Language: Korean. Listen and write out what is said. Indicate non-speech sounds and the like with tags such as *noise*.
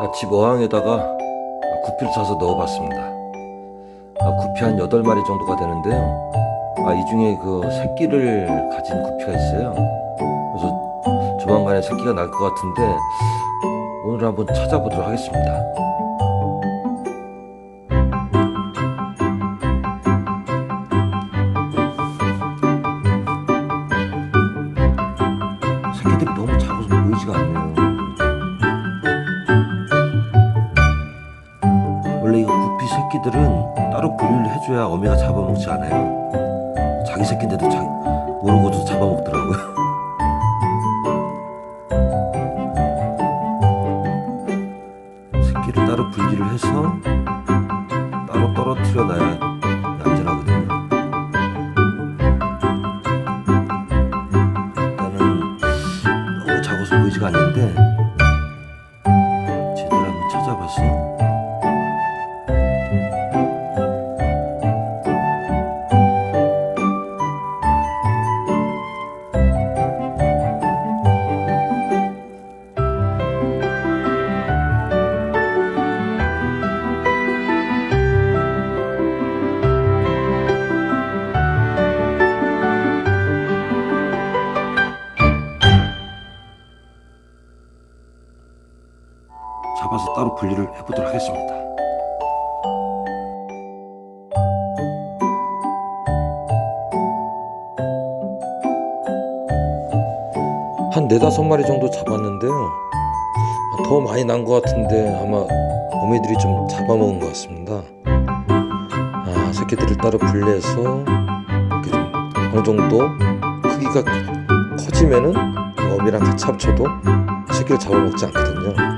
아, 집 어항에다가 아, 구피를 사서 넣어봤습니다. 아, 구피 한 8마리 정도가 되는데요. 아, 이 중에 그 새끼를 가진 구피가 있어요. 그래서 조만간에 새끼가 날 것 같은데 오늘 한번 찾아보도록 하겠습니다. 새끼들이 너무 작아서 보이지가 않네요. 새끼들은 따로 분리를 해줘야 어미가 잡아먹지 않아요. 자기 새끼인데도 자기 모르고도 잡아먹더라고요. *laughs* 새끼를 따로 분리를 해서 따로 떨어뜨려 놔야 안전하거든요. 일단은 너무 작아서 보이지가 않는데 잡아서 따로 분리를 해보도록 하겠습니다. 한 네다섯 마리 정도 잡았는데요. 아, 더 많이 난 것 같은데 아마 어미들이 좀 잡아먹은 것 같습니다. 아, 새끼들을 따로 분리해서 이렇게 좀 어느 정도 크기가 커지면은 어미랑 같이 합쳐도 새끼를 잡아먹지 않거든요.